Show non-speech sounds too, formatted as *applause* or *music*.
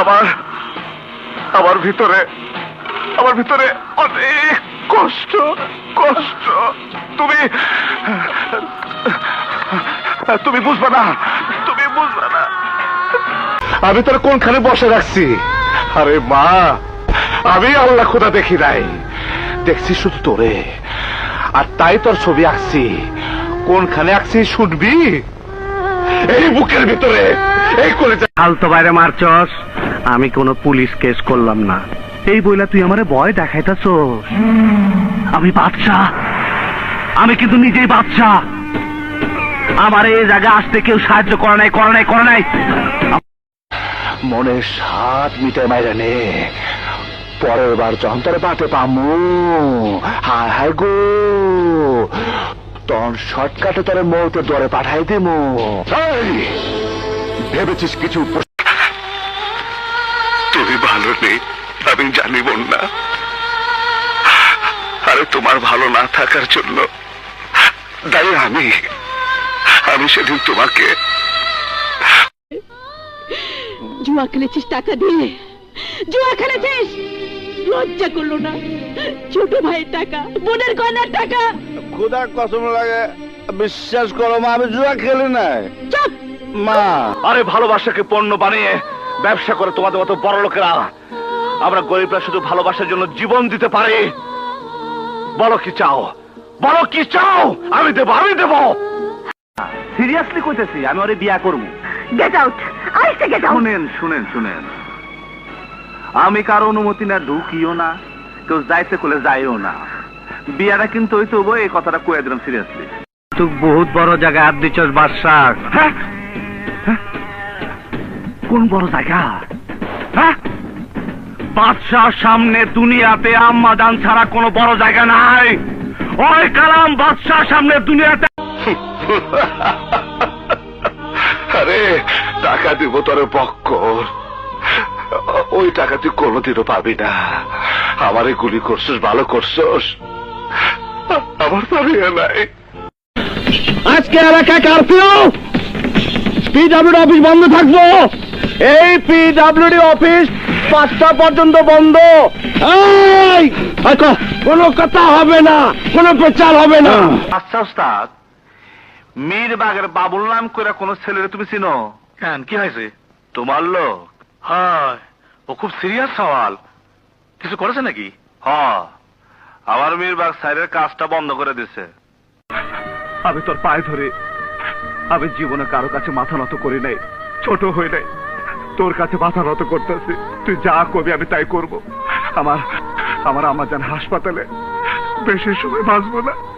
আমার আমার ভিতরে আমার ভিতরে অনেক কষ্ট কষ্ট। তুমি তুমি বুঝবে না, তুমি বুঝবে না। আমি তোর কোনখানে বসে রাখছি? আরে মা, আমি আল্লাহ খোদা দেখি নাই। দেখছি শুধু তোরে। আর তাই তোর ছবি আঁকছি। কোনখানে আঁকছি শুনবি? এই বুকের ভিতরে এই কলেজে। ফালতো বাইরে মারছস। আমি কোনো পুলিশ কেস করলাম না। এই বইলা তুই আমারে ভয় দেখাইতাছ আমি বাদশা আমি কিন্তু নিজেই বাদশা আমার এই জায়গা আসতে কেউ সাহায্য করে নাই করে নাই করে নাই। মনের সাত মিটে মাইরে নে। পরের বার যখন তোর বাটে পামু হায় হায় গো। তখন শর্টকাটে তোর মৌতে দরে পাঠাই দিমু ভেবেছিস কিছু তুমি ভালো নেই, আমি জানি না আরে, তোমার ভালো না থাকার জন্য দায়ী আমি। আমি সেদিন তোমাকে জুয়া খেলেছিস, টাকা দিয়ে। জুয়া খেলেছিস! লজ্জা করল না। ছোট ভাইয়ের টাকা বোনের গয়নার টাকা। খুদা কসম লাগে বিশ্বাস করো মা আমি জুয়া খেলি নাই। চুপ! মা। আরে ভালোবাসাকে পণ্য বানিয়ে ব্যবসা করে তোমাদের মতো বড় লোকেরা। আমরা গরিবরা শুধু ভালোবাসার জন্য জীবন দিতে পারি। বলো কি চাও? বলো কি চাও? আমি দেবো আমি দেবো। সিরিয়াসলি কইতেছি আমি ওরে বিয়া করব। Get out I say get out শুনেন শুনেন শুনেন। আমি কারও অনুমতি না ঢুকিও না কেউ যাইতে করলে যাইও না। বিয়াটা কিন্তু হইতে হব এই কথাটা কয়ে দিলাম সিরিয়াসলি তুই বহুত বড় জায়গায় হাত দিচ্ছস বাদশাহ। হ্যাঁ? হ্যাঁ? কোন বড় জায়গা? হ্যাঁ? বাদশাহ সামনে দুনিয়াতে আম্মা দান ছাড়া কোনো বড় জায়গা নাই। ওই কালাম বাদশাহ সামনে দুনিয়াতে *laughs* আরে টাকা দিব তোর পক্কর ওই টাকা তুই কোনোদিনও পাবি না। আমারে গুলি করছিস ভালো করছিস। আমার পাবি নাই। আজকে এলাকা কারফিউ। পিডাব্লিউডি অফিস বন্ধ থাকব। এই পিডাব্লিউডি অফিস পাঁচটা পর্যন্ত বন্ধ। এই এই কোনো কথা হবে না কোনো প্রচার হবে না। আচ্ছা উস্তাদ মীরবাগের বাবুল নাম করে কোন ছেলেরে তুমি চিনো? কেন? কি হয়েছে? তোমার লোক? হয়। ও খুব সিরিয়াস সওয়াল। কিছু করেছে নাকি? হ আমার মীরবাগ কাজটা বন্ধ করে দিছে। আমি তোর পায়ে ধরে আমি জীবনে কারও কাছে মাথা নত করি নাই ছোট হই নাই। তোর কাছে মাথা নত করতেছি। তুই যা করবি আমি তাই করব। আমার আমার আমার যান হাসপাতালে বেশি সময় বাঁচবো না।